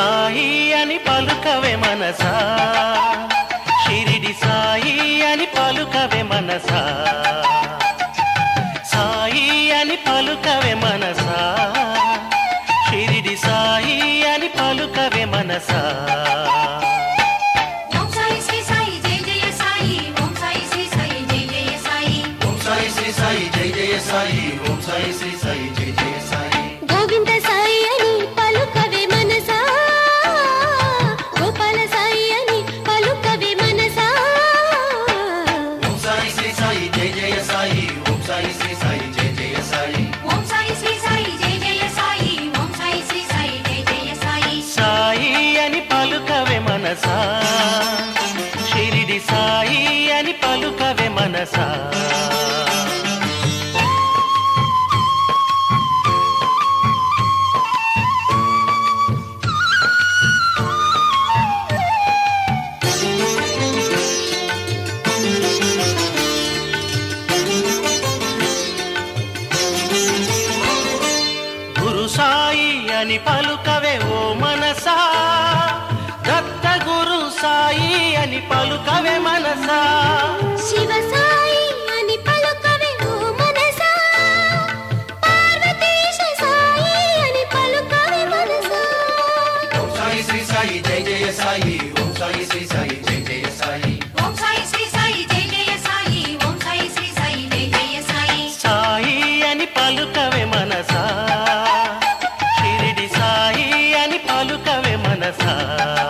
సాయి అని పలుకవే మనసా. షిరిడి సాయి అని పలుకవే మనసా. సాయి అని పలుకవే మనసా. షిరిడి సాయి అని పలుకవే మనసా. సాయి జయ జయ సాయి. ఓం సాయి శ్రీ సాయి మనసా. షిరిడి సాయి అని పలుకవే మనసా. పలుకని పలుకవే ఓ మనసా. దత్త గురు సాయి అని పలుకవే మనసా. శివ సాయి అని పలుకవే ఓ మనసా. పార్వతీశ సాయి అని పలుకవే మనసా. ఓం సాయి శ్రీ సాయి జై జయ సాయి. ఓం సాయి శ్రీ సాయి జయ జయ సాయి. ఓం సాయి था